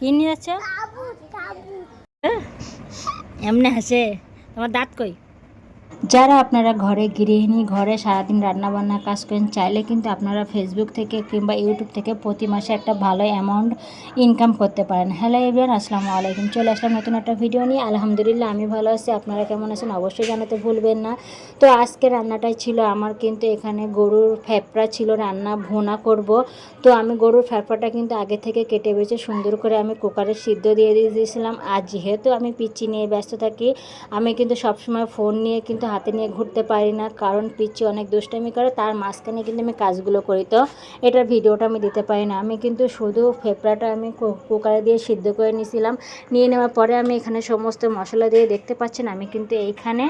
কি নিয়ে যাচ্ছ? এমনি হাসে। তোমার দাঁত কই? যারা আপনারা ঘরে গৃহিণী, ঘরে সারাদিন রান্নাবান্না কাজ করেন, চাইলে কিন্তু আপনারা ফেসবুক থেকে কিংবা ইউটিউব থেকে প্রতি মাসে একটা ভালো অ্যামাউন্ট ইনকাম করতে পারেন। হ্যালো এভরিওয়ান আসসালামু আলাইকুম। চলে আসলাম নতুন একটা ভিডিও নিয়ে। আলহামদুলিল্লাহ, আমি ভালো আছি। আপনারা কেমন আছেন? অবশ্যই জানাতে ভুলবেন না। তো আজকে রান্নাটাই ছিল আমার কিন্তু এখানে গরুর ফ্যাপড়া ছিল। রান্না ভোনা করব। তো আমি গরুর ফ্যাপড়াটা কিন্তু আগে থেকে কেটে বেছে সুন্দর করে আমি কুকারে সিদ্ধ দিয়ে দিয়ে দিয়েছিলাম। আর যেহেতু আমি পিচ্ছি নিয়ে ব্যস্ত থাকি, আমি কিন্তু সবসময় ফোন নিয়ে কিন্তু হাতে নিয়ে ঘুরতে পারি না। কারণ পিচ্ছি অনেক দুষ্টামি করে, তার মাঝখানে কিন্তু আমি কাজগুলো করি। তো এটার ভিডিওটা আমি দিতে পারি না। আমি কিন্তু শুধু ফেপড়াটা আমি কুকারে দিয়ে সিদ্ধ করে নিয়েছিলাম। নিয়ে নেওয়ার পরে আমি এখানে সমস্ত মশলা দিয়ে দেখতে পাচ্ছেন, আমি কিন্তু এইখানে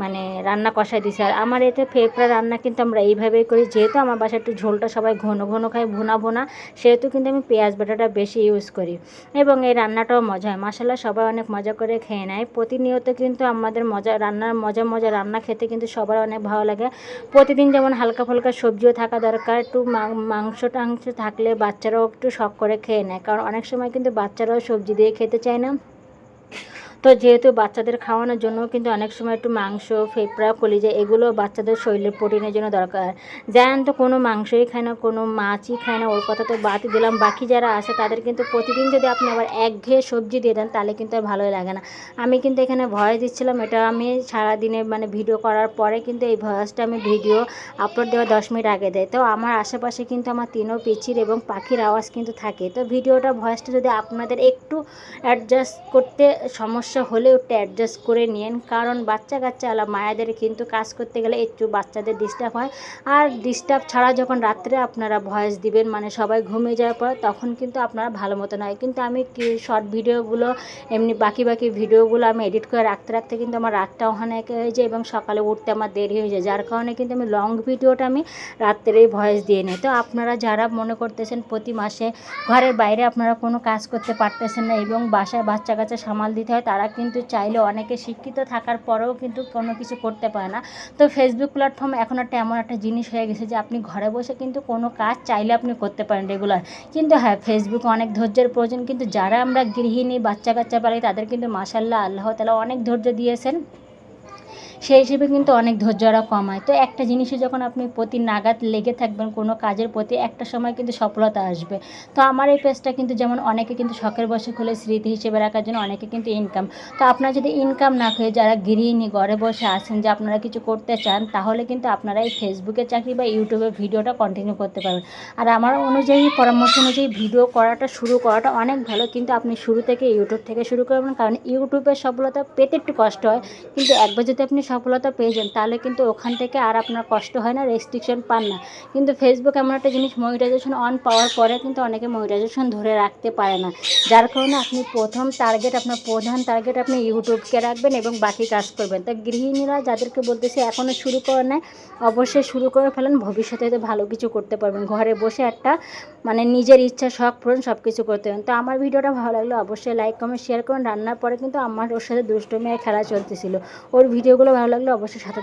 মানে রান্না কষাই দিছি আর আমার এতে ফেপড়া রান্না কিন্তু আমরা এইভাবেই করি। যেহেতু আমার বাসায় একটু ঝোলটা সবাই ঘন ঘন খায়, ভুনা ভুনা, সেহেতু কিন্তু আমি পেঁয়াজ বাটাটা বেশি ইউজ করি। এবং এই রান্নাটাও মজা হয় মশলা সবাই অনেক মজা করে খেয়ে নেয়। প্রতিনিয়ত কিন্তু আমাদের মজা, রান্নার মজা মজা রান্না খেতে কিন্তু সবার অনেক ভালো লাগে। প্রতিদিন যেমন হালকা ফালকা সবজিও থাকা দরকার, একটু মাংস টাংস থাকলে বাচ্চারাও একটু শখ করে খেয়ে নেয়। কারণ অনেক সময় কিন্তু বাচ্চারাও সবজি দিয়ে খেতে চায় না। তো যেহেতু বাচ্চাদের খাওয়ানোর জন্য কিন্তু অনেক সময় একটু মাংস, ফেপড়া, কলিজা এগুলো বাচ্চাদের শরীরের প্রোটিনের জন্য দরকার। যেন তো কোনো মাংসই খায় না, কোনো মাছই খায় না, ওর কথা তো বাদই দিলাম। বাকি যারা আছে তাদের কিন্তু প্রতিদিন যদি আপনি আবার একঘেয়ে সবজি দিয়ে দেন তাহলে কিন্তু আর ভালোই লাগে না। আমি কিন্তু এখানে ভয়েস দিচ্ছিলাম, এটা আমি সারাদিনে মানে ভিডিও করার পরে কিন্তু এই ভয়েসটা আমি ভিডিও আপলোড দেওয়ার দশ মিনিট আগে দেয়। তো আমার আশেপাশে কিন্তু আমার তিনও পিচির এবং পাখির আওয়াজ কিন্তু থাকে। তো ভিডিওটা, ভয়েসটা যদি আপনাদের একটু অ্যাডজাস্ট করতে সমস্যা হলেও একটু অ্যাডজাস্ট করে নিন। কারণ বাচ্চা কাচ্চা আলা মায়েদের কিন্তু কাজ করতে গেলে একটু বাচ্চাদের ডিস্টার্ব হয়। আর ডিস্টার্ব ছাড়া যখন রাত্রে আপনারা ভয়েস দিবেন মানে সবাই ঘুমিয়ে যাওয়ার পর, তখন কিন্তু আপনারা ভালো মতন হয় কিন্তু আমি শর্ট ভিডিওগুলো এমনি বাকি বাকি ভিডিওগুলো আমি এডিট করে রাখতে রাখতে কিন্তু আমার রাতটা অনেক হয়ে যায় এবং সকালে উঠতে আমার দেরি হয়ে যায়। যার কারণে কিন্তু আমি লং ভিডিওটা আমি রাত্রেই ভয়েস দিয়ে নিই। তো আপনারা যারা মনে করতেছেন প্রতি মাসে ঘরের বাইরে আপনারা কোনো কাজ করতে পারতেছেন না এবং বাসায় বাচ্চা কাচ্চা সামাল দিতে হয়, তারা কিন্তু চাইলে অনেকে শিক্ষিত থাকার পরেও কিন্তু কোনো কিছু করতে পারে না। তো ফেসবুক প্ল্যাটফর্ম এখন একটা এমন একটা জিনিস হয়ে গেছে যে আপনি ঘরে বসে কিন্তু কোনো কাজ চাইলে আপনি করতে পারেন রেগুলার কিন্তু হ্যাঁ ফেসবুক অনেক ধৈর্যের প্রয়োজন, কিন্তু যারা আমরা গৃহিণী বাচ্চা কাচ্চা পারি তাদের কিন্তু মাসাল্লাহ আল্লাহ তালা অনেক ধৈর্য দিয়েছেন। সেই হিসেবে কিন্তু অনেক ধৈর্য ওরা কমায়। তো একটা জিনিসে যখন আপনি প্রতি নাগাদ লেগে থাকবেন কোনো কাজের প্রতি, একটা সময় কিন্তু সফলতা আসবে। তো আমার এই পেজটা কিন্তু যেমন অনেকে কিন্তু শখের বসে খুলে স্মৃতি হিসেবে রাখার জন্য অনেকে কিন্তু ইনকাম তো আপনার যদি ইনকাম না হয়ে যারা গৃহিণী ঘরে বসে আছেন যে আপনারা কিছু করতে চান, তাহলে কিন্তু আপনারা এই ফেসবুকে চাকরি বা ইউটিউবে ভিডিওটা কন্টিনিউ করতে পারবেন। আর আমার অনুযায়ী, পরামর্শ অনুযায়ী ভিডিও করাটা, শুরু করাটা অনেক ভালো। কিন্তু আপনি শুরু থেকে ইউটিউব থেকে শুরু করবেন, কারণ ইউটিউবের সফলতা পেতে একটু কষ্ট হয়। কিন্তু একবার যদি আপনি সফলতা পেয়ে যান তাহলে কিন্তু ওখান থেকে আর আপনার কষ্ট হয় না রেস্ট্রিকশন পান না। কিন্তু ফেসবুক এমন একটা জিনিস মনিটাইজেশন অন পাওয়ার পরে কিন্তু অনেকে মনিটাইজেশন ধরে রাখতে পারে না। যার কারণে আপনি প্রথম টার্গেট আপনার প্রধান টার্গেট আপনি ইউটিউবকে রাখবেন এবং বাকি কাজ করবেন। তো গৃহিণীরা যাদেরকে বলতেছে এখনও শুরু করে নেয় অবশ্যই শুরু করে ফেলেন, ভবিষ্যতে হয়তো ভালো কিছু করতে পারবেন। ঘরে বসে একটা মানে নিজের ইচ্ছা, শখ পূরণ সব কিছু করতে পারেন তো আমার ভিডিওটা ভালো লাগলে অবশ্যই লাইক কমেন্ট শেয়ার করুন। রান্নার পরে কিন্তু আমার ওর সাথে দুষ্টমি আর খেলা চলতেছিল। ওর ভিডিওগুলো ভালো লাগলে অবশ্যই সাথে